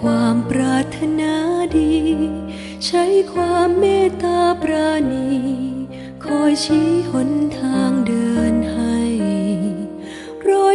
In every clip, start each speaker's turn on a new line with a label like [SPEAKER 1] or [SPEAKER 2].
[SPEAKER 1] ความปรารถนาดี ใช้ความเมตตาปราณี คอยชี้หนทางเดิน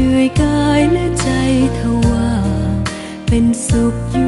[SPEAKER 1] เหนื่อยกายและใจทว่า เป็นสุขอยู่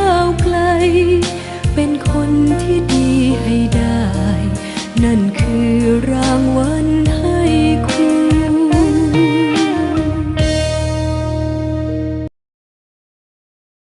[SPEAKER 1] า